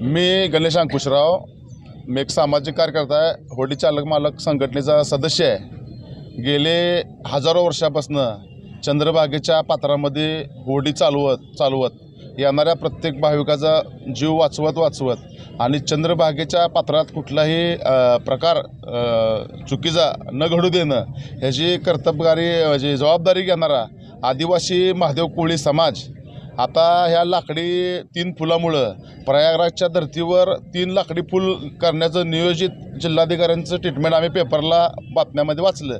मी गणेश अंकुशराव. मी एक सामाजिक कार्यकर्ता आहे. होडी चालक मालक संघटनेचा सदस्य आहे. गेले हजारो वर्षापासून चंद्रभागेच्या पात्रामध्ये होडी चालवत चालवत येणाऱ्या प्रत्येक भाविकाचा जीव वाचवत वाचवत आणि चंद्रभागेच्या पात्रात कुठलाही प्रकार चुकीचा न घडू देणं ह्याची कर्तबगारी जी जबाबदारी घेणारा आदिवासी महादेव कोळी समाज आता ह्या लाकडी तीन फुलामुळं प्रयागराजच्या धर्तीवर तीन लाकडी फुल करण्याचं नियोजित जिल्हाधिकाऱ्यांचं ट्रीटमेंट आम्ही पेपरला बातम्यामध्ये वाचलं.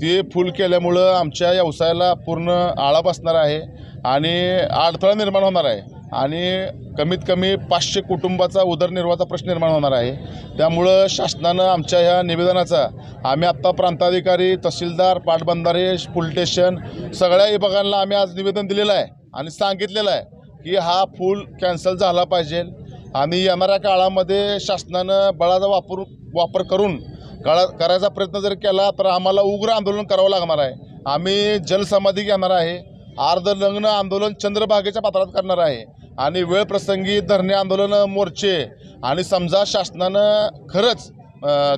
ते फूल केल्यामुळं आमच्या व्यवसायाला पूर्ण आळा बसणार आहे आणि अडथळा निर्माण होणार आहे. आणि कमीत कमी पाचशे कुटुंबाचा उदरनिर्वाहाचा प्रश्न निर्माण होणार आहे. त्यामुळं शासनानं आमच्या ह्या निवेदनाचा आम्ही आत्ता प्रांताधिकारी तहसीलदार पाटबंधारे पोलीस स्टेशन सगळ्या विभागांना आम्ही आज निवेदन दिलेलं आहे. आणि सांगितलेलं आहे की हा फूल कॅन्सल झाला पाहिजे. आणि येणाऱ्या काळामध्ये शासनानं बळाचा वापर वापर करून काळा करायचा प्रयत्न जर केला तर आम्हाला उग्र आंदोलन करावं लागणार आहे. आम्ही जलसमाधी घेणार आहे. अर्धलग्न आंदोलन चंद्रभागेच्या पात्रात करणार आहे. आणि वेळ प्रसंगी धरणे आंदोलन मोर्चे आणि समजा शासनानं खरंच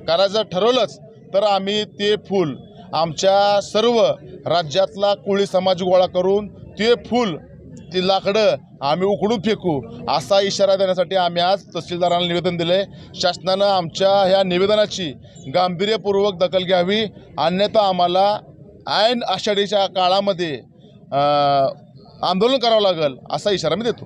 करायचं ठरवलंच तर आम्ही ते फूल आमच्या सर्व राज्यातला कोळी समाज गोळा करून ते फूल ती लाकडं आम्ही उकडून फेकू असा इशारा देण्यासाठी आम्ही आज तहसीलदारांना निवेदन दिले शासनानं आमच्या ह्या निवेदनाची गांभीर्यपूर्वक दखल घ्यावी. अन्यथा आम्हाला ऐन आषाढीच्या काळामध्ये आंदोलन करावं लागेल असा इशारा मी देतो.